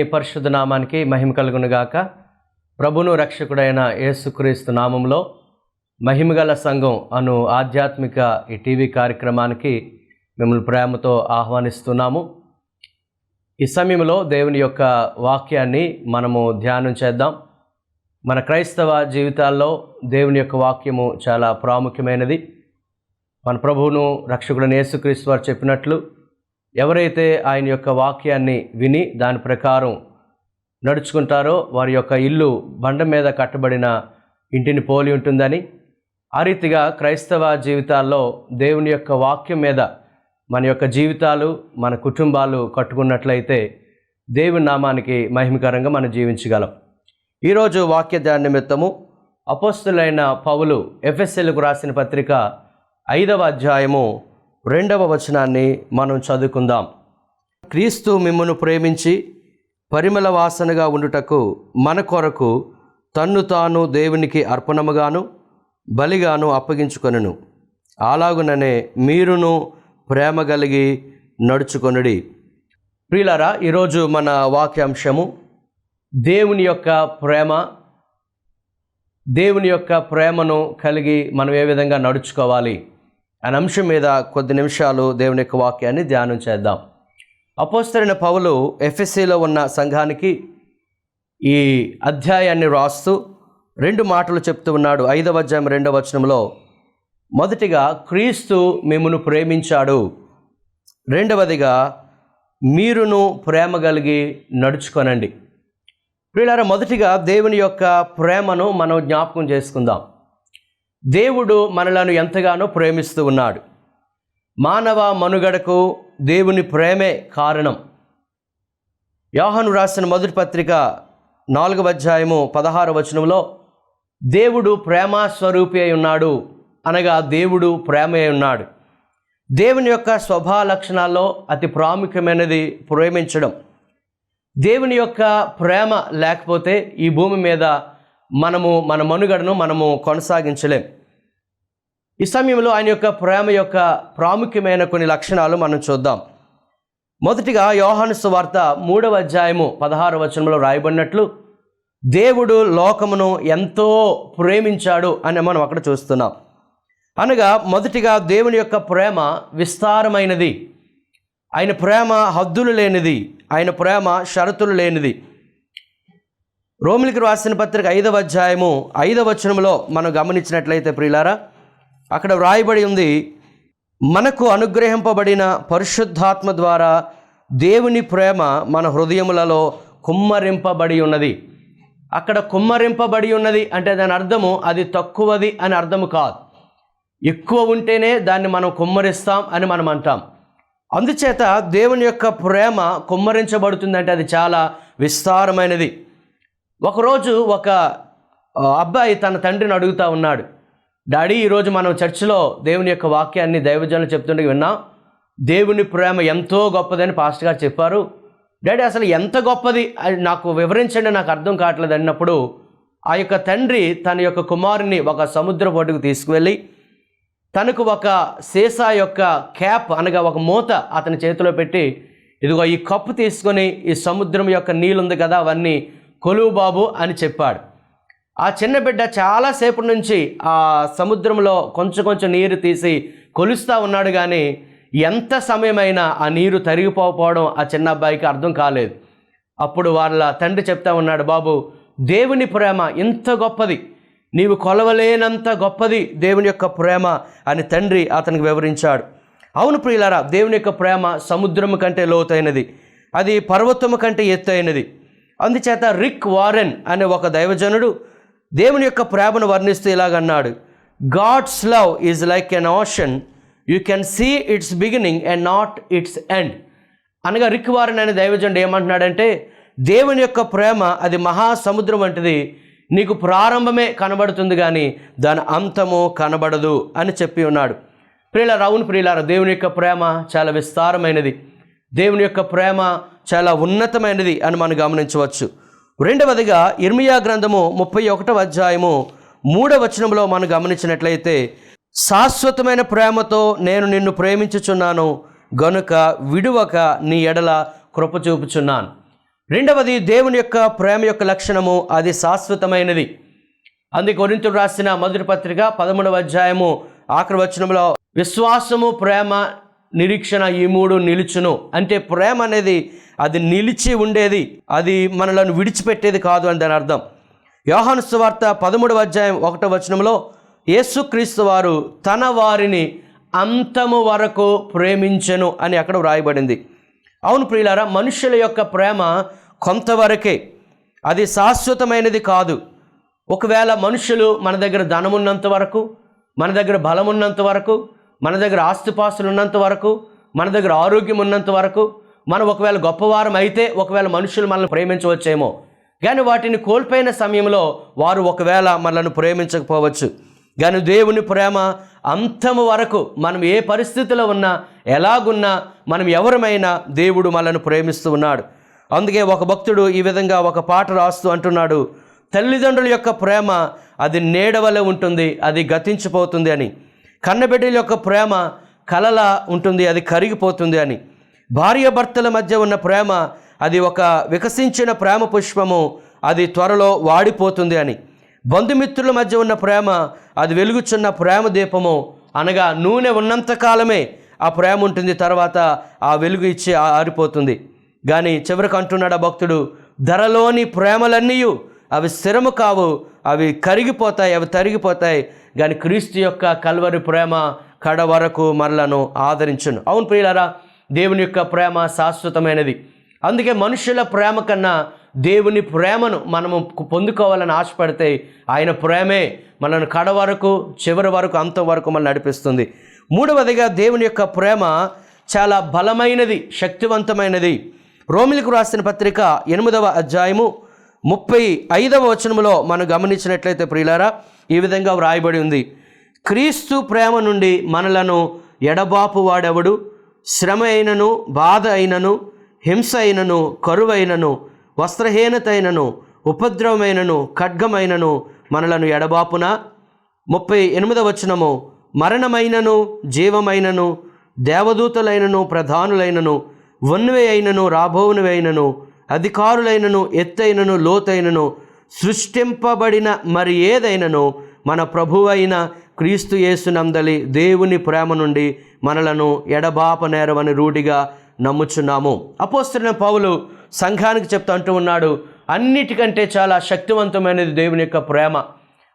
దేవుని పరిశుద్ధ నామానికి మహిమ కలుగునుగాక. ప్రభును రక్షకుడైన యేసుక్రీస్తు నామంలో మహిమగల సంఘం అను ఆధ్యాత్మిక ఈ టీవీ కార్యక్రమానికి మిమ్మల్ని ప్రేమతో ఆహ్వానిస్తున్నాము. ఈ సమయంలో దేవుని యొక్క వాక్యాన్ని మనము ధ్యానం చేద్దాం. మన క్రైస్తవ జీవితాల్లో దేవుని యొక్క వాక్యము చాలా ప్రాముఖ్యమైనది. మన ప్రభువును రక్షకుడైన యేసుక్రీస్తు వారు చెప్పినట్లు ఎవరైతే ఆయన యొక్క వాక్యాన్ని విని దాని ప్రకారం నడుచుకుంటారో వారి యొక్క ఇల్లు బండ మీద కట్టబడిన ఇంటిని పోలి ఉంటుందని ఆ రీతిగా క్రైస్తవ జీవితాల్లో దేవుని యొక్క వాక్యం మీద మన యొక్క జీవితాలు మన కుటుంబాలు కట్టుకున్నట్లయితే దేవుని నామానికి మహిమకరంగా మనం జీవించగలం. ఈరోజు వాక్య ధ్యాన నిమిత్తము అపోస్తులైన పౌలు ఎఫ్ఎస్ఎల్కు రాసిన పత్రిక ఐదవ అధ్యాయము రెండవ వచనాన్ని మనం చదువుకుందాం. క్రీస్తు మిమ్మను ప్రేమించి పరిమళ వాసనగా ఉండుటకు మన కొరకు తన్ను తాను దేవునికి అర్పణముగాను బలిగాను అప్పగించుకొనును. అలాగుననే మీరును ప్రేమ కలిగి నడుచుకొనుడి. ప్రియులారా ఈరోజు మన వాక్యాంశము దేవుని యొక్క ప్రేమ దేవుని యొక్క ప్రేమను కలిగి మనం ఏ విధంగా నడుచుకోవాలి? అనే అంశం మీద కొద్ది నిమిషాలు దేవుని యొక్క వాక్యాన్ని ధ్యానం చేద్దాం. అపోస్తరైన పౌలు ఎఫ్ఎస్సిలో ఉన్న సంఘానికి ఈ అధ్యాయాన్ని రాస్తూ రెండు మాటలు చెప్తూ ఉన్నాడు. ఐదవ అధ్యాయం రెండవ వచనంలో మొదటిగా క్రీస్తు మిమ్మను ప్రేమించాడు. రెండవదిగా మీరును ప్రేమ కలిగి నడుచుకొనండి. వీళ్ళారా మొదటిగా దేవుని యొక్క ప్రేమను మనం జ్ఞాపకం చేసుకుందాం. దేవుడు మనలను ఎంతగానో ప్రేమిస్తూ ఉన్నాడు. మానవ మనుగడకు దేవుని ప్రేమే కారణం. యోహను రాసిన మొదటి పత్రిక నాలుగవ అధ్యాయము పదహారు వచనంలో దేవుడు ప్రేమ స్వరూపి అయి ఉన్నాడు అనగా దేవుడు ప్రేమ అయి ఉన్నాడు. దేవుని యొక్క స్వభావ లక్షణాల్లో అతి ప్రాముఖ్యమైనది ప్రేమించడం. దేవుని యొక్క ప్రేమ లేకపోతే ఈ భూమి మీద మనము మన మనుగడను మనము కొనసాగించలేం. ఈ సమయంలో ఆయన యొక్క ప్రేమ యొక్క ప్రాముఖ్యమైన కొన్ని లక్షణాలు మనం చూద్దాం. మొదటిగా యోహాను సువార్త మూడవ అధ్యాయము పదహారు వచనంలో రాయబడినట్లు దేవుడు లోకమును ఎంతో ప్రేమించాడు అని మనం అక్కడ చూస్తున్నాం. అనగా మొదటిగా దేవుని యొక్క ప్రేమ విస్తారమైనది. ఆయన ప్రేమ హద్దులు లేనిది. ఆయన ప్రేమ షరతులు లేనిది. రోమిలికి రాసిన పత్రిక ఐదవ అధ్యాయము ఐదవ వచనంలో మనం గమనించినట్లయితే ప్రియులారా అక్కడ వ్రాయబడి ఉంది మనకు అనుగ్రహింపబడిన పరిశుద్ధాత్మ ద్వారా దేవుని ప్రేమ మన హృదయములలో కుమ్మరింపబడి ఉన్నది. అక్కడ కుమ్మరింపబడి ఉన్నది అంటే దాని అర్థము అది తక్కువది అని అర్థము కాదు. ఎక్కువ ఉంటేనే దాన్ని మనం కుమ్మరిస్తాం అని మనం అంటాం. అందుచేత దేవుని యొక్క ప్రేమ కుమ్మరించబడుతుందంటే అది చాలా విస్తారమైనది. ఒకరోజు ఒక అబ్బాయి తన తండ్రిని అడుగుతా ఉన్నాడు. డాడీ ఈరోజు మనం చర్చిలో దేవుని యొక్క వాక్యాన్ని దైవజనులు చెప్తుండగా విన్నాం. దేవుని ప్రేమ ఎంతో గొప్పదని పాస్టర్ గారు చెప్పారు. డాడీ అసలు ఎంత గొప్పది? అది నాకు వివరించండి నాకు అర్థం కావట్లేదు అన్నప్పుడు ఆ యొక్క తండ్రి తన యొక్క కుమారుని ఒక సముద్ర ఒడ్డుకు తీసుకువెళ్ళి తనకు ఒక సీసా యొక్క క్యాప్ అనగా ఒక మూత అతని చేతిలో పెట్టి ఇదిగో ఈ కప్పు తీసుకొని ఈ సముద్రం యొక్క నీళ్ళు ఉంది కదా అవన్నీ కొలువు బాబు అని చెప్పాడు. ఆ చిన్న బిడ్డ చాలాసేపు నుంచి ఆ సముద్రంలో కొంచెం కొంచెం నీరు తీసి కొలుస్తూ ఉన్నాడు కానీ ఎంత సమయమైనా ఆ నీరు తరిగిపోకపోవడం ఆ చిన్న అబ్బాయికి అర్థం కాలేదు. అప్పుడు వాళ్ళ తండ్రి చెప్తా ఉన్నాడు బాబు దేవుని ప్రేమ ఇంత గొప్పది. నీవు కొలవలేనంత గొప్పది దేవుని యొక్క ప్రేమ అని తండ్రి అతనికి వివరించాడు. అవును ప్రియులారా దేవుని యొక్క ప్రేమ సముద్రము కంటే లోతైనది. అది పర్వతము కంటే ఎత్తైనది. అందుచేత రిక్ వారెన్ అనే ఒక దైవజనుడు దేవుని యొక్క ప్రేమను వర్ణిస్తూ ఇలాగన్నాడు. God's love is like an ocean. You can see its beginning and not its end. అనగా రిక్ వారెన్ అనే దైవజనుడు ఏమంటున్నాడంటే దేవుని యొక్క ప్రేమ అది మహాసముద్రం వంటిది. నీకు ప్రారంభమే కనబడుతుంది కానీ దాని అంతము కనబడదు అని చెప్పి ఉన్నాడు. ప్రియుల అవును ప్రియులారా దేవుని యొక్క ప్రేమ చాలా విస్తారమైనది. దేవుని యొక్క ప్రేమ చాలా ఉన్నతమైనది అని మనం గమనించవచ్చు. రెండవదిగా ఇర్మియా గ్రంథము ముప్పై ఒకటవ అధ్యాయము మూడవచనంలో మనం గమనించినట్లయితే శాశ్వతమైన ప్రేమతో నేను నిన్ను ప్రేమించుచున్నాను గనుక విడువక నీ ఎడల కృప చూపుచున్నాను. రెండవది దేవుని యొక్క ప్రేమ యొక్క లక్షణము అది శాశ్వతమైనది. అందుకే కొరింతుడు రాసిన మొదటి పత్రిక పదమూడవ అధ్యాయము ఆఖరి వచనంలో విశ్వాసము ప్రేమ నిరీక్షణ ఈ మూడు నిలుచును. అంటే ప్రేమ అనేది అది నిలిచి ఉండేది అది మనలను విడిచిపెట్టేది కాదు అని దాని అర్థం. యోహాను సువార్త పదమూడవ అధ్యాయం ఒకటో వచనంలో యేసుక్రీస్తు వారు తన వారిని అంతము వరకు ప్రేమించెను అని అక్కడ వ్రాయబడింది. అవును ప్రియులారా మనుషుల యొక్క ప్రేమ కొంతవరకే. అది శాశ్వతమైనది కాదు. ఒకవేళ మనుషులు మన దగ్గర ధనం వరకు మన దగ్గర బలం ఉన్నంత వరకు మన దగ్గర ఆస్తిపాస్తులు ఉన్నంత వరకు మన దగ్గర ఆరోగ్యం ఉన్నంత వరకు మనం ఒకవేళ గొప్పవారం అయితే ఒకవేళ మనుషులు మనల్ని ప్రేమించవచ్చేమో. కానీ వాటిని కోల్పోయిన సమయంలో వారు ఒకవేళ మనల్ని ప్రేమించకపోవచ్చు. కానీ దేవుని ప్రేమ అంతము వరకు మనం ఏ పరిస్థితిలో ఉన్నా ఎలాగున్నా మనం ఎవరమైనా దేవుడు మనల్ని ప్రేమిస్తూ ఉన్నాడు. అందుకే ఒక భక్తుడు ఈ విధంగా ఒక పాట రాస్తూ అంటున్నాడు తల్లిదండ్రుల యొక్క ప్రేమ అది నీడవలే ఉంటుంది అది గతించిపోతుంది అని. కన్నబిడ్డల యొక్క ప్రేమ కలలా ఉంటుంది అది కరిగిపోతుంది అని. భార్యాభర్తల మధ్య ఉన్న ప్రేమ అది ఒక వికసించిన ప్రేమ పుష్పము అది త్వరలో వాడిపోతుంది అని. బంధుమిత్రుల మధ్య ఉన్న ప్రేమ అది వెలుగుచున్న ప్రేమ దీపము అనగా నూనె ఉన్నంత కాలమే ఆ ప్రేమ ఉంటుంది తర్వాత ఆ వెలుగు ఇచ్చి ఆరిపోతుంది. కానీ చివరికి అంటున్నాడు ఆ భక్తుడు ధరలోని ప్రేమలన్నీ అవి స్థిరము కావు అవి కరిగిపోతాయి అవి తరిగిపోతాయి కానీ క్రీస్తు యొక్క కల్వరి ప్రేమ కడ వరకు మరలను ఆదరించును. అవును ప్రియులారా దేవుని యొక్క ప్రేమ శాశ్వతమైనది. అందుకే మనుషుల ప్రేమ కన్నా దేవుని ప్రేమను మనము పొందుకోవాలని ఆశపడితే ఆయన ప్రేమే మనను కడ వరకు చివరి వరకు అంత వరకు మనం నడిపిస్తుంది. మూడవదిగా దేవుని యొక్క ప్రేమ చాలా బలమైనది శక్తివంతమైనది. రోమిలకు రాసిన పత్రిక ఎనిమిదవ అధ్యాయము ముప్పై ఐదవ వచనములో మనం గమనించినట్లయితే ప్రియులారా ఈ విధంగా వ్రాయబడి ఉంది. క్రీస్తు ప్రేమ నుండి మనలను ఎడబాపు వాడెవడు శ్రమ అయినను బాధ అయినను హింస అయినను కరువైనను వస్త్రహీనత అయినను ఉపద్రవమైనను ఖడ్గమైనను మనలను ఎడబాపున. ముప్పై ఎనిమిదవ వచనము మరణమైనను జీవమైనను దేవదూతలైనను ప్రధానులైనను వన్వే అయినను రాబోవునవి అధికారులైనను ఎత్తైనను లోతైనను సృష్టింపబడిన మరి ఏదైనను మన ప్రభువైన క్రీస్తు యేసునందలి దేవుని ప్రేమ నుండి మనలను ఎడబాప నేరవని రూఢిగా నమ్ముచున్నాము. అపోస్తున్న పౌలు సంఘానికి చెప్తూ అంటూ ఉన్నాడు అన్నిటికంటే చాలా శక్తివంతమైనది దేవుని యొక్క ప్రేమ.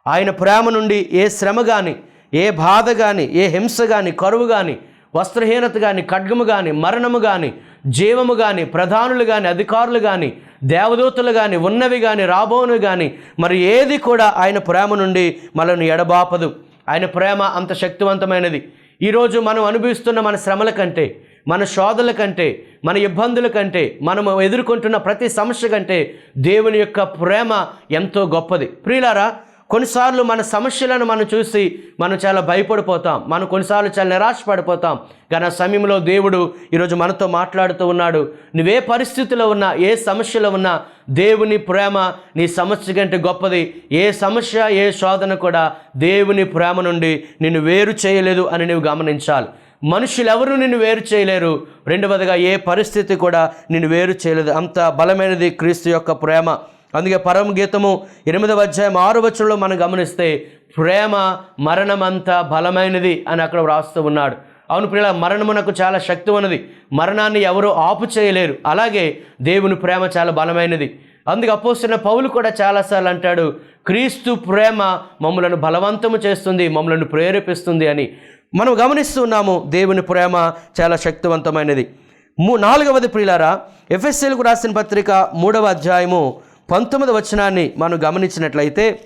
ఆయన ప్రేమ నుండి ఏ శ్రమ కానీ ఏ బాధ కానీ ఏ హింస కానీ కరువు కానీ వస్త్రహీనత కానీ ఖడ్గము కానీ మరణము కానీ జీవము కానీ ప్రధానులు కానీ అధికారులు కానీ దేవదూతలు కానీ ఉన్నవి కానీ రాబోను కానీ మరి ఏది కూడా ఆయన ప్రేమ నుండి మనల్ని ఎడబాపదు. ఆయన ప్రేమ అంత శక్తివంతమైనది. ఈరోజు మనం అనుభవిస్తున్న మన శ్రమల కంటే మన శోధల కంటే మన ఇబ్బందుల కంటే మనం ఎదుర్కొంటున్న ప్రతి సమస్య కంటే దేవుని యొక్క ప్రేమ ఎంతో గొప్పది. ప్రియులారా కొన్నిసార్లు మన సమస్యలను మనం చూసి మనం చాలా భయపడిపోతాం. మనం కొన్నిసార్లు చాలా నిరాశపడిపోతాం. కానీ ఆ సమయంలో దేవుడు ఈరోజు మనతో మాట్లాడుతూ ఉన్నాడు. నువ్వే పరిస్థితిలో ఉన్నా ఏ సమస్యలో ఉన్నా దేవుని ప్రేమ నీ సమస్య కంటే గొప్పది. ఏ సమస్య ఏ శోధన కూడా దేవుని ప్రేమ నుండి నిన్ను వేరు చేయలేదు అని నువ్వు గమనించాలి. మనుషులు ఎవరు నిన్ను వేరు చేయలేరు? రెండవదిగా ఏ పరిస్థితి కూడా నిన్ను వేరు చేయలేదు. అంత బలమైనది క్రీస్తు యొక్క ప్రేమ. అందుకే పరమ గీతము ఎనిమిదవ అధ్యాయం ఆరు వచనంలో మనం గమనిస్తే ప్రేమ మరణమంతా బలమైనది అని అక్కడ వ్రాస్తూ ఉన్నాడు. అవును ప్రియుల మరణమునకు చాలా శక్తి ఉన్నది. మరణాన్ని ఎవరూ ఆపు చేయలేరు. అలాగే దేవుని ప్రేమ చాలా బలమైనది. అందుకే అపోస్తున్న పౌలు కూడా చాలాసార్లు అంటాడు క్రీస్తు ప్రేమ మమ్మలను బలవంతము చేస్తుంది మమ్మలను ప్రేరేపిస్తుంది అని. మనం గమనిస్తున్నాము దేవుని ప్రేమ చాలా శక్తివంతమైనది. మూ నాలుగవది ప్రియులారా ఎఫ్ఎస్ఎల్కు రాసిన పత్రిక మూడవ అధ్యాయము పంతొమ్మిది వచనాన్ని మనం గమనించినట్లయితే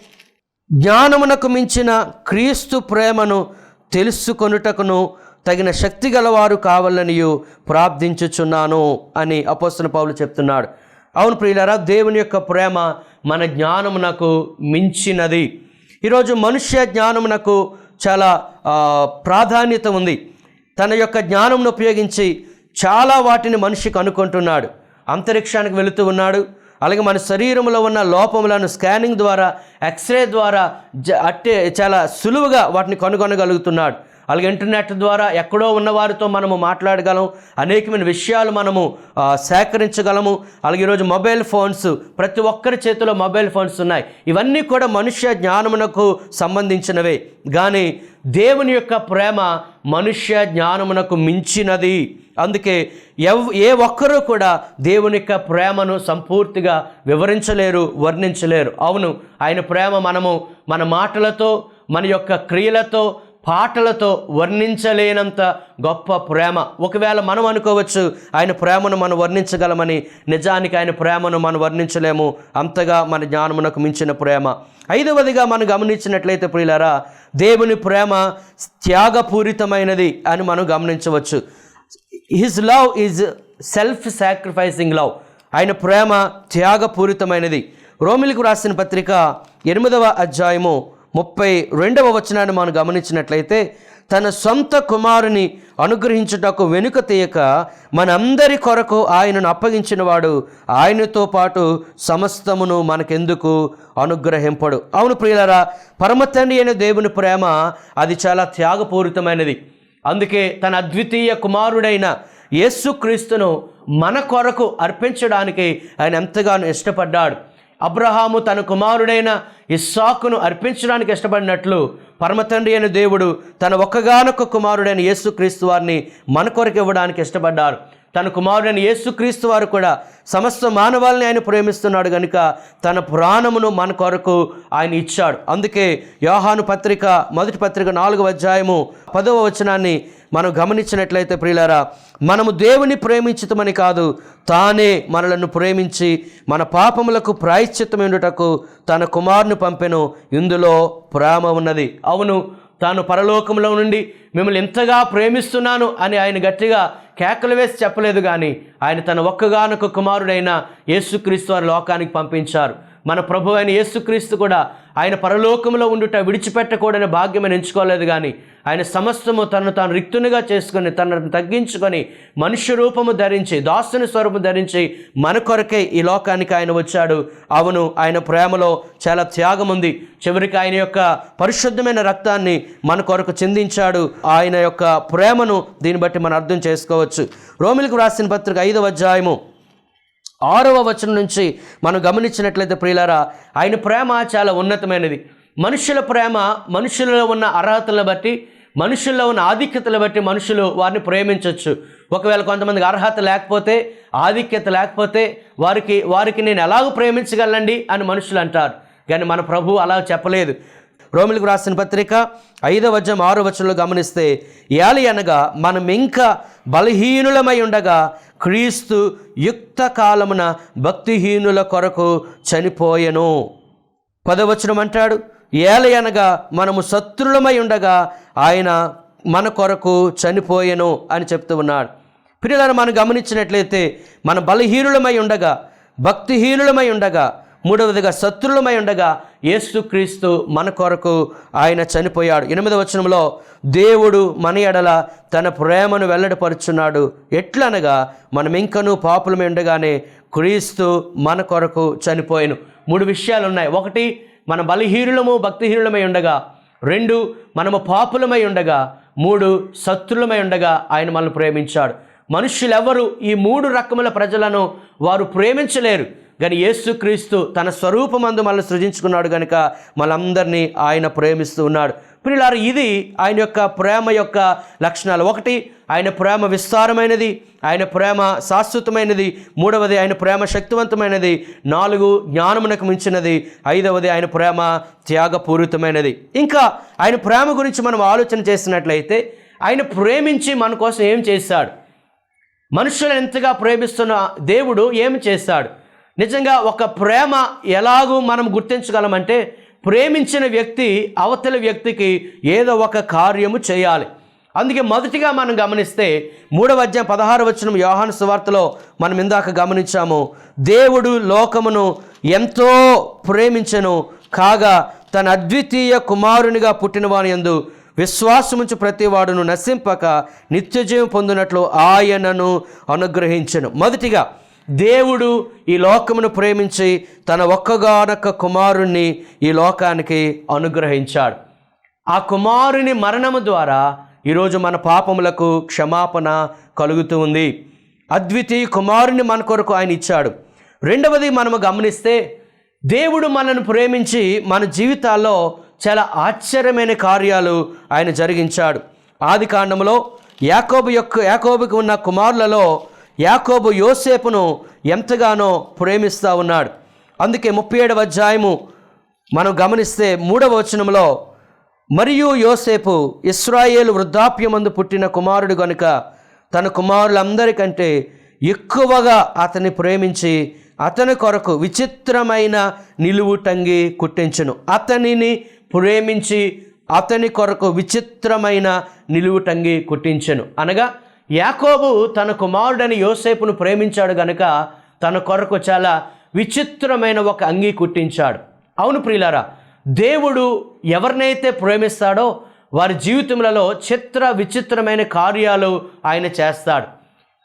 జ్ఞానమునకు మించిన క్రీస్తు ప్రేమను తెలుసుకొనుటకును తగిన శక్తి గలవారు కావాలనియు ప్రార్థించుచున్నాను అని అపోస్తున్న పౌలు చెప్తున్నాడు. అవును ప్రియులరా దేవుని యొక్క ప్రేమ మన జ్ఞానమునకు మించినది. ఈరోజు మనుష్య జ్ఞానమునకు చాలా ప్రాధాన్యత ఉంది. తన యొక్క జ్ఞానంను ఉపయోగించి చాలా వాటిని మనిషికి అనుకుంటున్నాడు. అంతరిక్షానికి వెళుతూ ఉన్నాడు. అలాగే మన శరీరంలో ఉన్న లోపములను స్కానింగ్ ద్వారా ఎక్స్రే ద్వారా జ అట్టే చాలా సులువుగా వాటిని కనుగొనగలుగుతున్నాడు. అలాగే ఇంటర్నెట్ ద్వారా ఎక్కడో ఉన్నవారితో మనము మాట్లాడగలం. అనేకమైన విషయాలు మనము సేకరించగలము. అలాగే ఈరోజు మొబైల్ ఫోన్స్ ప్రతి ఒక్కరి చేతిలో మొబైల్ ఫోన్స్ ఉన్నాయి. ఇవన్నీ కూడా మనుష్య జ్ఞానమునకు సంబంధించినవే. కానీ దేవుని యొక్క ప్రేమ మనుష్య జ్ఞానమునకు మించినది. అందుకే ఎవ్ ఏ ఒక్కరూ కూడా దేవుని యొక్క ప్రేమను సంపూర్తిగా వివరించలేరు వర్ణించలేరు. అవును ఆయన ప్రేమ మనము మన మాటలతో మన యొక్క క్రియలతో పాటలతో వర్ణించలేనంత గొప్ప ప్రేమ. ఒకవేళ మనం అనుకోవచ్చు ఆయన ప్రేమను మనం వర్ణించగలమని నిజానికి ఆయన ప్రేమను మనం వర్ణించలేము. అంతగా మన జ్ఞానమునకు మించిన ప్రేమ. ఐదవదిగా మనం గమనించినట్లయితే ప్రియులారా దేవుని ప్రేమ త్యాగపూరితమైనది అని మనం గమనించవచ్చు. His love is self sacrificing love ఆయన ప్రేమ త్యాగపూరితమైనది. రోమిలకు రాసిన పత్రిక ఎనిమిదవ అధ్యాయము ముప్పై రెండవ వచనాన్ని మనం గమనించినట్లయితే తన సొంత కుమారుని అనుగ్రహించుటకు వెనుక తీయక మనందరి కొరకు ఆయనను అప్పగించిన వాడు ఆయనతో పాటు సమస్తమును మనకెందుకు అనుగ్రహింపడు. అవును ప్రియులరా పరమ తండ్రి అయిన దేవుని ప్రేమ అది చాలా త్యాగపూరితమైనది. అందుకే తన అద్వితీయ కుమారుడైన యేసుక్రీస్తును మన కొరకు అర్పించడానికి ఆయన ఎంతగానో ఇష్టపడ్డాడు. అబ్రహాము తన కుమారుడైన ఇస్సాకును అర్పించడానికి ఇష్టపడినట్లు పరమతండ్రి అయిన దేవుడు తన ఒక్కగానొక్క కుమారుడైన యేసుక్రీస్తు వారిని మన కొరకు ఇవ్వడానికి ఇష్టపడ్డారు. తన కుమారుడైన యేసుక్రీస్తు వారు కూడా సమస్త మానవాల్ని ఆయన ప్రేమిస్తున్నాడు కనుక తన ప్రాణమును మన కొరకు ఆయన ఇచ్చాడు. అందుకే యోహాను పత్రిక మొదటి పత్రిక నాలుగవ అధ్యాయము పదవ వచనాన్ని మనం గమనించినట్లయితే ప్రియులారా మనము దేవుని ప్రేమించుతామని కాదు తానే మనలను ప్రేమించి మన పాపములకు ప్రాయశ్చిత్తమైనటకు తన కుమారుని పంపెను. ఇందులో ప్రేమ ఉన్నది. అవును తాను పరలోకంలో నుండి మిమ్మల్ని ఎంతగా ప్రేమిస్తున్నాను అని ఆయన గట్టిగా కేకలు వేసి చెప్పలేదు కానీ ఆయన తన ఒక్కగానొక్క కుమారుడైన యేసుక్రీస్తు వారి లోకానికి పంపించారు. మన ప్రభు అయిన యేసుక్రీస్తు కూడా ఆయన పరలోకంలో ఉండుట విడిచిపెట్టకూడని భాగ్యమని ఎంచుకోలేదు కానీ ఆయన సమస్తము తనను తాను రిక్తునిగా చేసుకొని తనను తగ్గించుకొని మనుష్య రూపము ధరించి దాసుని స్వరూపం ధరించి మన కొరకే ఈ లోకానికి ఆయన వచ్చాడు. అవును ఆయన ప్రేమలో చాలా త్యాగం ఉంది. చివరికి ఆయన యొక్క పరిశుద్ధమైన రక్తాన్ని మన కొరకు చిందించాడు. ఆయన యొక్క ప్రేమను దీన్ని బట్టి మనం అర్థం చేసుకోవచ్చు. రోమిలకు రాసిన పత్రిక ఐదవ అధ్యాయము. ఆరవ వచనం నుంచి మనం గమనించినట్లయితే ప్రియులారా ఆయన ప్రేమ చాలా ఉన్నతమైనది. మనుషుల ప్రేమ మనుషులలో ఉన్న అర్హతలను బట్టి మనుషుల్లో ఉన్న ఆధిక్యతలు బట్టి మనుషులు వారిని ప్రేమించవచ్చు ఒకవేళ కొంతమందికి అర్హత లేకపోతే ఆధిక్యత లేకపోతే వారికి వారికి నేను ఎలాగ ప్రేమించగలండి అని మనుషులు అంటారు. కానీ మన ప్రభు అలా చెప్పలేదు. రోమిలకు రాసిన పత్రిక ఐదవ వచనం ఆరో వచనంలో గమనిస్తే ఏలి అనగా మనం ఇంకా బలహీనులమై ఉండగా క్రీస్తు యుక్త కాలమున భక్తిహీనుల కొరకు చనిపోయెను. పదవచనం అంటాడు ఏలయనగా మనము శత్రులమై ఉండగా ఆయన మన కొరకు చనిపోయెను అని చెప్తూ ఉన్నాడు. పిల్లలను మనం గమనించినట్లయితే మన బలహీనులమై ఉండగా భక్తిహీనులమై ఉండగా మూడవదిగా శత్రులమై ఉండగా యేసుక్రీస్తు మన కొరకు ఆయన చనిపోయాడు. ఎనిమిదవ వచనంలో దేవుడు మన ఎడల తన ప్రేమను వెల్లడిపరుచున్నాడు. ఎట్లనగా మనం ఇంకనూ పాపులమై ఉండగానే క్రీస్తు మన కొరకు చనిపోయాను. మూడు విషయాలు ఉన్నాయి ఒకటి మన బలహీనులము భక్తిహీనులమై ఉండగా. రెండు మనము పాపులమై ఉండగా. మూడు శత్రులమై ఉండగా ఆయన మనల్ని ప్రేమించాడు. మనుష్యులెవరు ఈ మూడు రకముల ప్రజలను వారు ప్రేమించలేరు. కానీ యేసుక్రీస్తు తన స్వరూపమందు మనల్ని సృజించుకున్నాడు కనుక మనందరినీ ఆయన ప్రేమిస్తూ ఉన్నాడు. ప్రియులారు ఇది ఆయన యొక్క ప్రేమ యొక్క లక్షణాలు. ఒకటి ఆయన ప్రేమ విస్తారమైనది ఆయన ప్రేమ శాశ్వతమైనది. మూడవది ఆయన ప్రేమ శక్తివంతమైనది. నాలుగు జ్ఞానమునకు మించినది. ఐదవది ఆయన ప్రేమ త్యాగపూరితమైనది. ఇంకా ఆయన ప్రేమ గురించి మనం ఆలోచన చేసినట్లయితే ఆయన ప్రేమించి మన కోసం ఏం చేశాడు? మనుషులను ఎంతగా ప్రేమిస్తున్న దేవుడు ఏమి చేశాడు? నిజంగా ఒక ప్రేమ ఎలాగూ మనం గుర్తించగలమంటే ప్రేమించిన వ్యక్తి అవతల వ్యక్తికి ఏదో ఒక కార్యము చేయాలి. అందుకే మొదటిగా మనం గమనిస్తే మూడవ అధ్యాయం పదహారు వచ్చిన యోహాను సువార్తలో మనం ఇందాక గమనించాము దేవుడు లోకమును ఎంతో ప్రేమించను కాగా తన అద్వితీయ కుమారునిగా పుట్టినవాని యందు విశ్వాసముంచు ప్రతివాడును నశింపక నిత్యజీవం పొందినట్లు ఆయనను అనుగ్రహించను. మొదటిగా దేవుడు ఈ లోకమును ప్రేమించి తన ఒక్కగానొక్క కుమారుణ్ణి ఈ లోకానికి అనుగ్రహించాడు. ఆ కుమారుని మరణము ద్వారా ఈరోజు మన పాపములకు క్షమాపణ కలుగుతూ ఉంది. అద్వితీయ కుమారుని మన కొరకు ఆయన ఇచ్చాడు. రెండవది మనము గమనిస్తే దేవుడు మనను ప్రేమించి మన జీవితాల్లో చాలా ఆశ్చర్యమైన కార్యాలు ఆయన జరిగించాడు. ఆది కాండంలో యాకోబు యొక్క యాకోబుకి ఉన్న కుమారులలో యాకోబు యోసేపును ఎంతగానో ప్రేమిస్తూ ఉన్నాడు. అందుకే ముప్పై ఏడవ అధ్యాయము మనం గమనిస్తే మూడవ వచనంలో మరియు యోసేపు ఇస్రాయేల్ వృద్ధాప్యమందు పుట్టిన కుమారుడు గనుక తన కుమారులందరికంటే ఎక్కువగా అతన్ని ప్రేమించి అతని కొరకు విచిత్రమైన నిలువుటంగి కుట్టించును. అతనిని ప్రేమించి అతని కొరకు విచిత్రమైన నిలువుటంగి కుట్టించను. అనగా యాకోబు తన కుమారుడని యోసేపును ప్రేమించాడు గనుక తన కొరకు చాలా విచిత్రమైన ఒక అంగీ కుట్టించాడు. అవును ప్రియులారా దేవుడు ఎవరినైతే ప్రేమిస్తాడో వారి జీవితములలో చిత్ర విచిత్రమైన కార్యాలు ఆయన చేస్తాడు.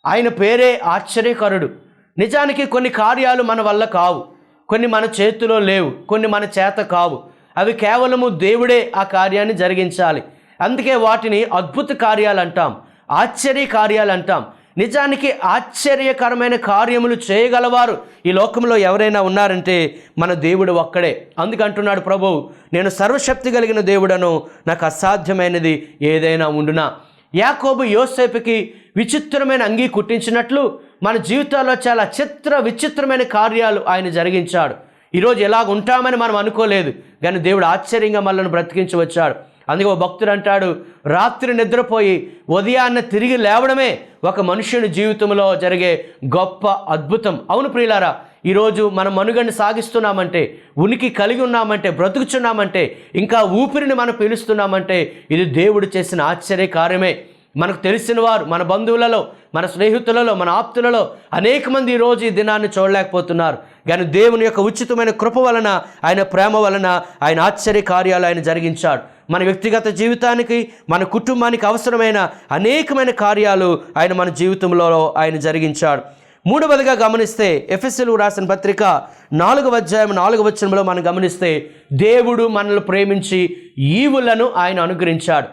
ఆయన పేరే ఆశ్చర్యకరుడు. నిజానికి కొన్ని కార్యాలు మన వల్ల కావు. కొన్ని మన చేతిలో లేవు. కొన్ని మన చేత కావు. అవి కేవలము దేవుడే ఆ కార్యాన్ని జరిగించాలి. అందుకే వాటిని అద్భుత కార్యాలు అంటాం. ఆశ్చర్య కార్యాలు అంటాం నిజానికి ఆశ్చర్యకరమైన కార్యములు చేయగలవారు ఈ లోకంలో ఎవరైనా ఉన్నారంటే మన దేవుడు ఒక్కడే. అందుకంటున్నాడు ప్రభు నేను సర్వశక్తి కలిగిన దేవుడను నాకు అసాధ్యమైనది ఏదైనా ఉండునా? యాకోబు యోసేపుకి విచిత్రమైన అంగీ కుట్టించినట్లు మన జీవితాల్లో చాలా చిత్ర విచిత్రమైన కార్యాలు ఆయన జరిగించాడు. ఈరోజు ఎలాగ ఉంటామని మనం అనుకోలేదు కానీ దేవుడు ఆశ్చర్యంగా మనల్ని బ్రతికించి వచ్చాడు. అందుకే ఓ భక్తుడు అంటాడు రాత్రి నిద్రపోయి ఉదయాన్న తిరిగి లేవడమే ఒక మనుష్యుని జీవితంలో జరిగే గొప్ప అద్భుతం. అవును ప్రియులారా ఈరోజు మనం మనుగడిని సాగిస్తున్నామంటే ఉనికి కలిగి ఉన్నామంటే బ్రతుకుచున్నామంటే ఇంకా ఊపిరిని మనం పీలుస్తున్నామంటే ఇది దేవుడు చేసిన ఆశ్చర్య కార్యమే. మనకు తెలిసిన వారు మన బంధువులలో మన స్నేహితులలో మన ఆప్తులలో అనేక మంది ఈరోజు ఈ దినాన్ని చూడలేకపోతున్నారు. కానీ దేవుని యొక్క ఉచితమైన కృప వలన ఆయన ప్రేమ వలన ఆయన ఆశ్చర్య కార్యాలు ఆయన జరిగించాడు. మన వ్యక్తిగత జీవితానికి మన కుటుంబానికి అవసరమైన అనేకమైన కార్యాలు ఆయన మన జీవితంలో ఆయన జరిగించాడు. మూడవదిగా గమనిస్తే ఎఫ్ఎస్ఎల్ రాసిన పత్రిక నాలుగవ అధ్యాయం నాలుగవ వచనంలో మనం గమనిస్తే దేవుడు మనల్ని ప్రేమించి ఈవులను ఆయన అనుగ్రహించాడు.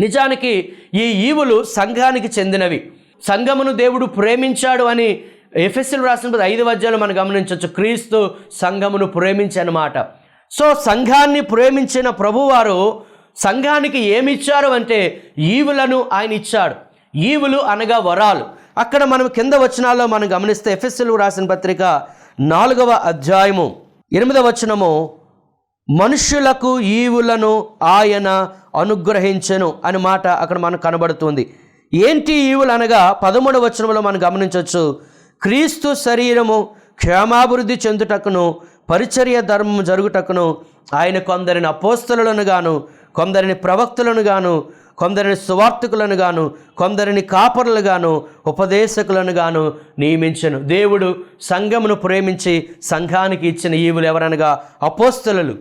నిజానికి ఈ ఈవులు సంఘానికి చెందినవి. సంఘమును దేవుడు ప్రేమించాడు అని ఎఫ్ఎస్ఎల్ రాసిన ఐదవ అధ్యాయంలో మనం గమనించవచ్చు. క్రీస్తు సంఘమును ప్రేమించనమాట. సో సంఘాన్ని ప్రేమించిన ప్రభువారు సంఘానికి ఏమి ఇచ్చారు అంటే ఈవులను ఆయన ఇచ్చాడు. ఈవులు అనగా వరాలు. అక్కడ మనం కింద వచనాల్లో మనం గమనిస్తే ఎఫ్ఎస్ఎల్ రాసిన పత్రిక నాలుగవ అధ్యాయము ఎనిమిదవ వచనము మనుష్యులకు ఈవులను ఆయన అనుగ్రహించను అని మాట అక్కడ మనకు కనబడుతుంది. ఏంటి ఈవులు అనగా? పదమూడవ వచనంలో మనం గమనించవచ్చు క్రీస్తు శరీరము క్షేమాభివృద్ధి చెందుటకును పరిచర్య ధర్మము జరుగుటకును ఆయన కొందరిని అపోస్తలను గాను కొందరిని ప్రవక్తులను గాను కొందరిని సువార్థకులను గాను కొందరిని కాపరులు గాను ఉపదేశకులను గాను నియమించను. దేవుడు సంఘమును ప్రేమించి సంఘానికి ఇచ్చిన ఈవులు ఎవరనగా అపోస్తలు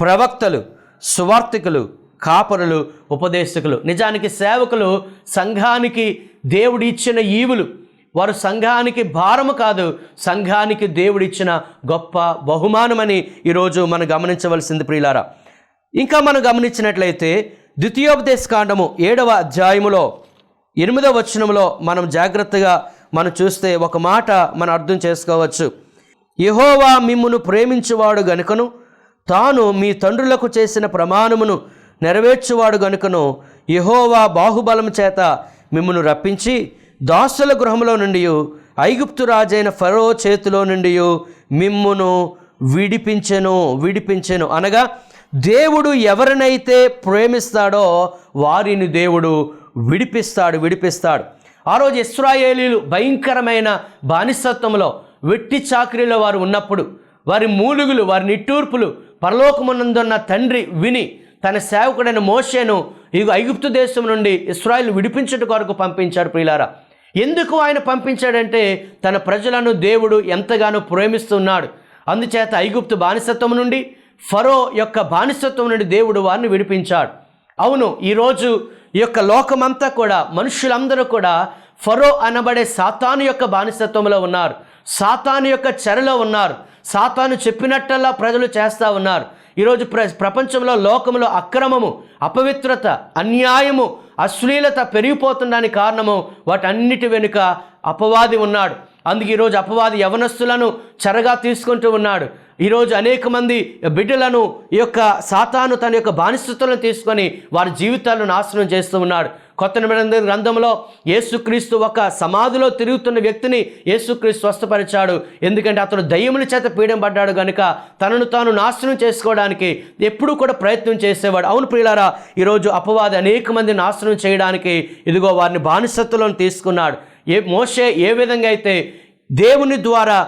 ప్రవక్తలు సువార్థకులు కాపరులు ఉపదేశకులు. నిజానికి సేవకులు సంఘానికి దేవుడిచ్చిన ఈవులు. వారు సంఘానికి భారము కాదు సంఘానికి దేవుడిచ్చిన గొప్ప బహుమానమని ఈరోజు మనం గమనించవలసింది ప్రియులారా. ఇంకా మనం గమనించినట్లయితే ద్వితీయోపదేశ కాండము ఏడవ అధ్యాయములో ఎనిమిదవ వచనములో మనం జాగ్రత్తగా మనం చూస్తే ఒక మాట మనం అర్థం చేసుకోవచ్చు. యహోవా మిమ్మును ప్రేమించువాడు గనుకను తాను మీ తండ్రులకు చేసిన ప్రమాణమును నెరవేర్చువాడు గనుకను యహోవా బాహుబలం చేత మిమ్మును రప్పించి దాసుల గృహంలో నుండి ఐగుప్తు రాజైన ఫరో చేతిలో నుండి మిమ్మును విడిపించెను విడిపించెను. అనగా దేవుడు ఎవరినైతే ప్రేమిస్తాడో వారిని దేవుడు విడిపిస్తాడు విడిపిస్తాడు. ఆ రోజు ఇస్రాయేలీలు భయంకరమైన బానిసత్వంలో వెట్టి చాకరీలో వారు ఉన్నప్పుడు వారి మూలుగులు వారి నిట్టూర్పులు పరలోకమునందున్న తండ్రి విని తన సేవకుడైన మోషేను ఈ ఐగుప్తు దేశం నుండి ఇస్రాయిల్ విడిపించుట కొరకు పంపించాడు ప్రియులారా. ఎందుకు ఆయన పంపించాడంటే తన ప్రజలను దేవుడు ఎంతగానో ప్రేమిస్తున్నాడు. అందుచేత ఐగుప్తు బానిసత్వం నుండి ఫరో యొక్క బానిసత్వం నుండి దేవుడు వారిని విడిపించాడు. అవును ఈరోజు ఈ యొక్క లోకమంతా కూడా మనుషులందరూ కూడా ఫరో అనబడే సాతాను యొక్క బానిసత్వంలో ఉన్నారు. సాతాను యొక్క చెరలో ఉన్నారు. సాతాను చెప్పినట్టల్లా ప్రజలు చేస్తూ ఉన్నారు. ఈరోజు ప్ర ప్రపంచంలో లోకంలో అక్రమము అపవిత్రత అన్యాయము అశ్లీలత పెరిగిపోతుండడానికి కారణము వాటన్నిటి వెనుక అపవాది ఉన్నాడు. అందుకే ఈరోజు అపవాది యవనస్తులను చెరగా తీసుకుంటూ ఉన్నాడు. ఈరోజు అనేక మంది బిడ్డలను ఈ యొక్క సాతాను తన యొక్క బానిసత్తులను తీసుకొని వారి జీవితాలను నాశనం చేస్తూ ఉన్నాడు. కొత్త నిబంధన గ్రంథంలో యేసుక్రీస్తు ఒక సమాధిలో తిరుగుతున్న వ్యక్తిని యేసుక్రీస్తు స్వస్థపరిచాడు. ఎందుకంటే అతను దయ్యముల చేత పీడింపడ్డాడు కనుక తనను తాను నాశనం చేసుకోవడానికి ఎప్పుడూ కూడా ప్రయత్నం చేసేవాడు. అవును ప్రియులారా ఈరోజు అపవాది అనేక మంది నాశనం చేయడానికి ఇదిగో వారిని బానిసత్తులను తీసుకున్నాడు. ఏ మోషే ఏ విధంగా అయితే దేవుని ద్వారా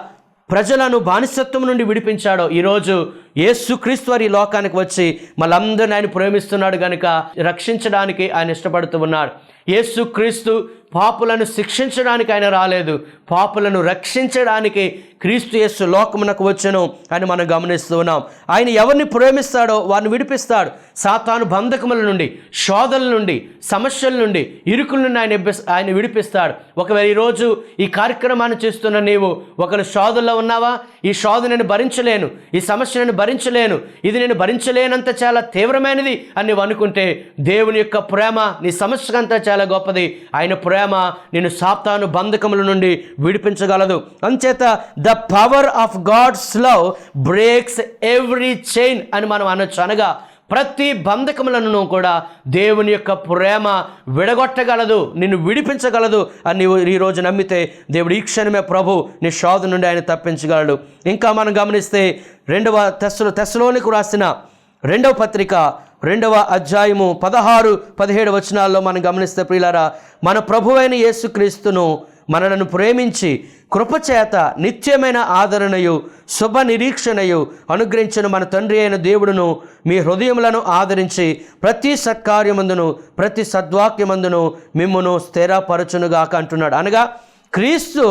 ప్రజలను బానిసత్వం నుండి విడిపించాడో ఈరోజు యేసుక్రీస్తు వారి ఈ లోకానికి వచ్చి మళ్ళందరిని ఆయన ప్రేమిస్తున్నాడు కనుక రక్షించడానికి ఆయన ఇష్టపడుతూ ఉన్నాడు. యేసుక్రీస్తు పాపులను శిక్షించడానికి ఆయన రాలేదు. పాపులను రక్షించడానికి క్రీస్తు యేసు లోకమునకు వచ్చెను అని మనం గమనిస్తూ ఉన్నాం. ఆయన ఎవరిని ప్రేమిస్తాడో వారిని విడిపిస్తాడు. సాతాను బంధకముల నుండి శోధల నుండి సమస్యల నుండి ఇరుకుల నుండి ఆయన ఆయన విడిపిస్తాడు. ఒకవేళ ఈరోజు ఈ కార్యక్రమాన్ని చేస్తున్న నీవు ఒకరు శోధనలో ఉన్నావా? ఈ శోధ నేను భరించలేను. ఈ సమస్య నేను భరించలేను. ఇది నేను భరించలేనంత చాలా తీవ్రమైనది అని నువ్వు అనుకుంటే దేవుని యొక్క ప్రేమ నీ సమస్యకంతా చాలా గొప్పది. ఆయన ప్రేమ ప్రేమ నేను సాప్తాను బంధకముల నుండి విడిపించగలదు. అంచేత the power of God's love breaks every chain అని మనం అనొచ్చు. అనగా ప్రతి బంధకములను కూడా దేవుని యొక్క ప్రేమ విడగొట్టగలదు నిన్ను విడిపించగలదు అని నీవు ఈరోజు నమ్మితే దేవుడు ఈ క్షణమే ప్రభు నీ శోధ నుండి ఆయన తప్పించగలడు. ఇంకా మనం గమనిస్తే రెండవ తెస్సులు తెస్సులోనికి రాసిన రెండవ పత్రిక రెండవ అధ్యాయము పదహారు పదిహేడు వచనాల్లో మనం గమనిస్తే ప్రియులారా మన ప్రభువైన యేసుక్రీస్తును మనలను ప్రేమించి కృపచేత నిత్యమైన ఆదరణయు శుభ నిరీక్షణయు అనుగ్రహించిన మన తండ్రి అయిన దేవుడును మీ హృదయములను ఆదరించి ప్రతి సత్కార్యమందును ప్రతి సద్వాక్యమందును మిమ్మును స్థిరపరచునుగాక అంటున్నాడు. అనగా క్రీస్తు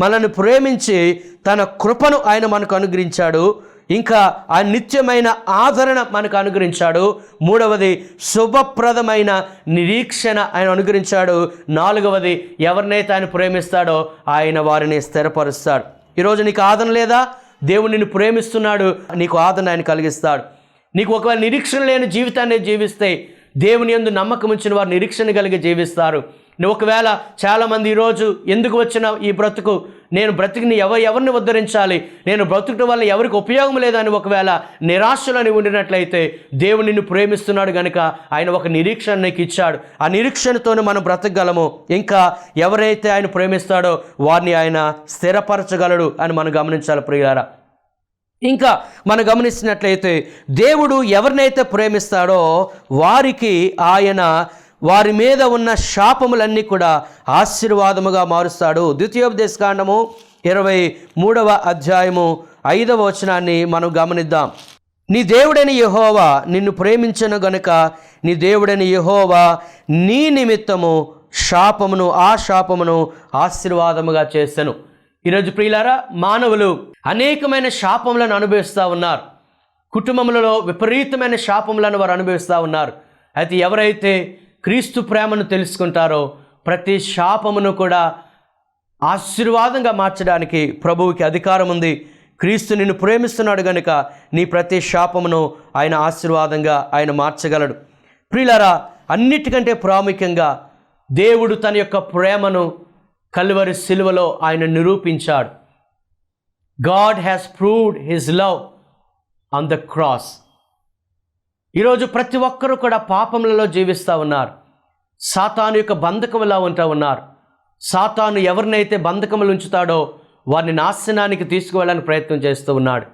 మనల్ని ప్రేమించి తన కృపను ఆయన మనకు అనుగ్రహించాడు. ఇంకా ఆ నిత్యమైన ఆదరణ మనకు అనుగ్రహించాడు. మూడవది శుభప్రదమైన నిరీక్షణ ఆయన అనుగ్రహించాడు. నాలుగవది ఎవరినైతే ఆయన ప్రేమిస్తాడో ఆయన వారిని స్థిరపరుస్తాడు. ఈరోజు నీకు ఆదరణ లేదా? దేవుడు నిన్ను ప్రేమిస్తున్నాడు నీకు ఆదరణ ఆయన కలిగిస్తాడు. నీకు ఒకవేళ నిరీక్షణ లేని జీవితాన్ని జీవిస్తే దేవుని యందు నమ్మకం ఉంచిన వారు నిరీక్షణ కలిగి జీవిస్తారు. నువ్వు ఒకవేళ చాలామంది ఈరోజు ఎందుకు వచ్చిన ఈ బ్రతుకు? నేను బ్రతికిని ఎవ ఎవరిని ఉద్ధరించాలి? నేను బ్రతుకటం వల్ల ఎవరికి ఉపయోగం లేదని ఒకవేళ నిరాశలని ఉండినట్లయితే దేవుడు నిన్ను ప్రేమిస్తున్నాడు కనుక ఆయన ఒక నిరీక్షణ నీకు ఇచ్చాడు. ఆ నిరీక్షణతోనే మనం బ్రతకగలము. ఇంకా ఎవరైతే ఆయన ప్రేమిస్తాడో వారిని ఆయన స్థిరపరచగలడు అని మనం గమనించాలి ప్రియులారా. ఇంకా మనం గమనించినట్లయితే దేవుడు ఎవరినైతే ప్రేమిస్తాడో వారికి ఆయన వారి మీద ఉన్న శాపములన్నీ కూడా ఆశీర్వాదముగా మారుస్తాడు. ద్వితీయోపదేశ కాండము ఇరవై మూడవ అధ్యాయము ఐదవ వచనాన్ని మనం గమనిద్దాం. నీ దేవుడైన యహోవా నిన్ను ప్రేమించను గనుక నీ దేవుడైన యహోవా నీ నిమిత్తము శాపమును ఆ శాపమును ఆశీర్వాదముగా చేశాను ఈరోజు ప్రియులారా మానవులు అనేకమైన శాపములను అనుభవిస్తూ ఉన్నారు. కుటుంబములలో విపరీతమైన శాపములను వారు అనుభవిస్తూ ఉన్నారు. అయితే ఎవరైతే క్రీస్తు ప్రేమను తెలుసుకుంటారో ప్రతి శాపమును కూడా ఆశీర్వాదంగా మార్చడానికి ప్రభువుకి అధికారం ఉంది. క్రీస్తు నిన్ను ప్రేమిస్తున్నాడు గనుక నీ ప్రతి శాపమును ఆయన ఆశీర్వాదంగా ఆయన మార్చగలడు. ప్రియులారా అన్నిటికంటే ప్రాముఖ్యంగా దేవుడు తన యొక్క ప్రేమను కల్వరి సిలువలో ఆయన నిరూపించాడు. God has proved his love on the cross. ఈరోజు ప్రతి ఒక్కరూ కూడా పాపములలో జీవిస్తూ ఉన్నారు. సాతాను యొక్క బంధకములా ఉంటూ ఉన్నారు. సాతాను ఎవరినైతే బంధకములు ఉంచుతాడో వారిని నాశనానికి తీసుకువెళ్ళడానికి ప్రయత్నం చేస్తూ ఉన్నాడు.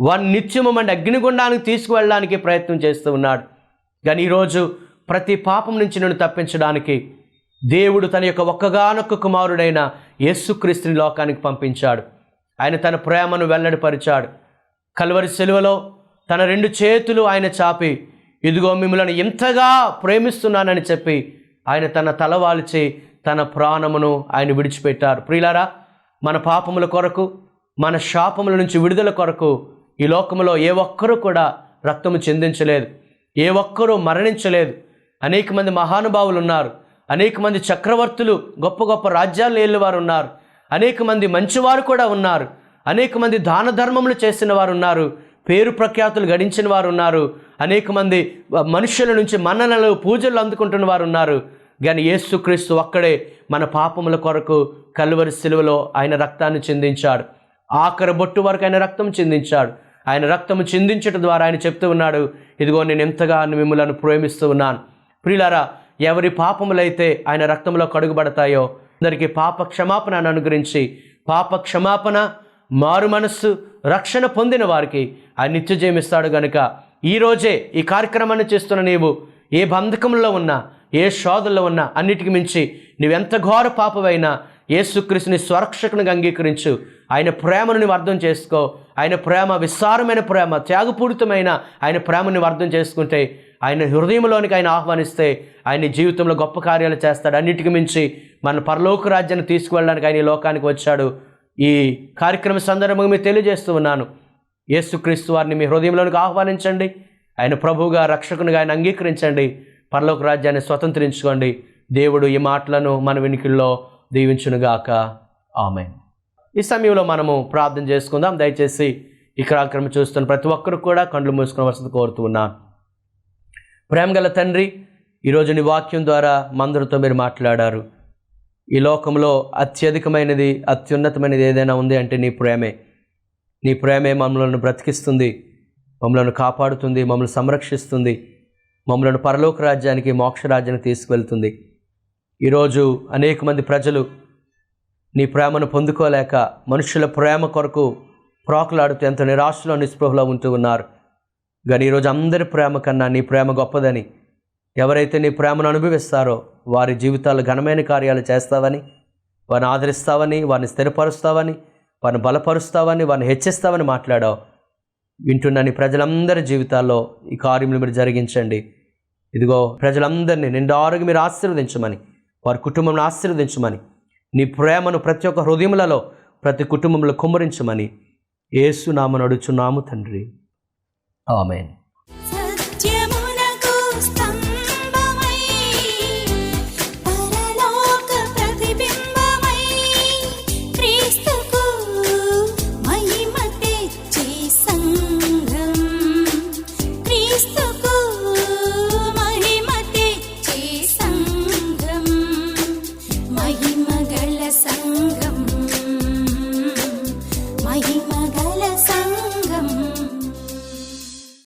వారిని నిత్యము అంటే అగ్నిగుండానికి తీసుకువెళ్ళడానికి ప్రయత్నం చేస్తూ ఉన్నాడు. కానీ ఈరోజు ప్రతి పాపం నుంచి నన్ను తప్పించడానికి దేవుడు తన యొక్క ఒక్కగానొక్క కుమారుడైన యేసుక్రీస్తుని లోకానికి పంపించాడు. ఆయన తన ప్రేమను వెల్లడిపరిచాడు. కలువరి సెలువలో తన రెండు చేతులు ఆయన చాపి ఇదిగో మిమ్మల్ని ఎంతగా ప్రేమిస్తున్నానని చెప్పి ఆయన తన తలవాల్చి తన ప్రాణమును ఆయన విడిచిపెట్టారు. ప్రియులారా మన పాపముల కొరకు మన శాపముల నుంచి విడుదల కొరకు ఈ లోకములో ఏ ఒక్కరూ కూడా రక్తము చెందించలేదు ఏ ఒక్కరూ మరణించలేదు. అనేక మంది మహానుభావులు ఉన్నారు అనేక మంది చక్రవర్తులు గొప్ప గొప్ప రాజ్యాలు ఏళ్ళేవారు ఉన్నారు అనేక మంది మంచివారు కూడా ఉన్నారు అనేక మంది దాన ధర్మములు చేసిన వారు ఉన్నారు పేరు ప్రఖ్యాతులు గడించిన వారు ఉన్నారు అనేక మంది మనుషుల నుంచి మన్ననలు పూజలు అందుకుంటున్న వారు ఉన్నారు కానీ యేసుక్రీస్తు ఒక్కడే మన పాపముల కొరకు కలువరి సిలువలో ఆయన రక్తాన్ని చిందించాడు. ఆఖరి బొట్టు వరకు ఆయన రక్తం చిందించాడు. ఆయన రక్తము చిందించడం ద్వారా ఆయన చెప్తూ ఉన్నాడు ఇదిగో నేను ఎంతగా మిమ్మలను ప్రేమిస్తూ ఉన్నాను. ప్రియులారా ఎవరి పాపములైతే ఆయన రక్తంలో కడుగుబడతాయో అందరికీ పాప క్షమాపణను అనుగ్రహించి పాప క్షమాపణ మారు మనస్సు రక్షణ పొందిన వారికి ఆయన నిత్య జయమిస్తాడు గనుక ఈరోజే ఈ కార్యక్రమాన్ని చేస్తున్న నీవు ఏ బంధకంలో ఉన్నా ఏ శోధల్లో ఉన్నా అన్నిటికి మించి నువ్వెంత ఘోర పాపమైనా యేసుక్రీస్తుని స్వరక్షకునిగా అంగీకరించు. ఆయన ప్రేమను నువ్వు అర్థం చేసుకో. ఆయన ప్రేమ విస్తారమైన ప్రేమ త్యాగపూరితమైన ఆయన ప్రేమను నువ్వు అర్థం చేసుకుంటే ఆయన హృదయంలోనికి ఆయన ఆహ్వానిస్తే ఆయన జీవితంలో గొప్ప కార్యాలు చేస్తాడు. అన్నిటికి మించి మన పరలోక రాజ్యాన్ని తీసుకువెళ్ళడానికి ఆయన ఈ లోకానికి వచ్చాడు. ఈ కార్యక్రమ సందర్భంగా మీకు తెలియజేస్తూ ఉన్నాను. యేసుక్రీస్తు వారిని మీ హృదయంలోనికి ఆహ్వానించండి. ఆయన ప్రభువుగా రక్షకునిగా ఆయన అంగీకరించండి. పరలోక రాజ్యాన్ని స్వతంత్రించుకోండి. దేవుడు ఈ మాటలను మన వెనుకల్లో దీవించునుగాక. ఆమె ఈ సమయంలో మనము ప్రార్థన చేసుకుందాం. దయచేసి ఈ కార్యక్రమం చూస్తున్న ప్రతి ఒక్కరు కూడా కండ్లు మూసుకున్న వసతి కోరుతూ ఉన్నాను ప్రేమగల తండ్రి ఈరోజు నీ వాక్యం ద్వారా మందరితో మీరు మాట్లాడారు. ఈ లోకంలో అత్యధికమైనది అత్యున్నతమైనది ఏదైనా ఉంది అంటే నీ ప్రేమే. నీ ప్రేమే మమ్మలను బ్రతికిస్తుంది మమ్మలను కాపాడుతుంది మమ్మల్ని సంరక్షిస్తుంది మమ్మలను పరలోక రాజ్యానికి మోక్షరాజ్యానికి తీసుకువెళ్తుంది. ఈరోజు అనేక మంది ప్రజలు నీ ప్రేమను పొందుకోలేక మనుషుల ప్రేమ కొరకు ప్రోకలాడుతూ ఎంత నిరాశలో నిస్పృహలో ఉంటూ ఉన్నారు. కానీ ఈరోజు అందరి ప్రేమ కన్నా నీ ప్రేమ గొప్పదని ఎవరైతే నీ ప్రేమను అనుభవిస్తారో వారి జీవితాలు ఘనమైన కార్యాలు చేస్తావని వారిని ఆదరిస్తావని వారిని స్థిరపరుస్తావని వారిని బలపరుస్తావని వారిని హెచ్చిస్తావని మాట్లాడావు. వింటున్న నీ ప్రజలందరి జీవితాల్లో ఈ కార్యములు మీరు జరిగించండి. ఇదిగో ప్రజలందరినీ నిండారుగా మీరు ఆశీర్వదించమని వారి కుటుంబంను ఆశీర్వదించమని నీ ప్రేమను ప్రతి ఒక్క హృదయములలో ప్రతి కుటుంబంలో కుమ్మరించమని ఏసునామను అడుచున్నాము తండ్రి. ఆమెన్.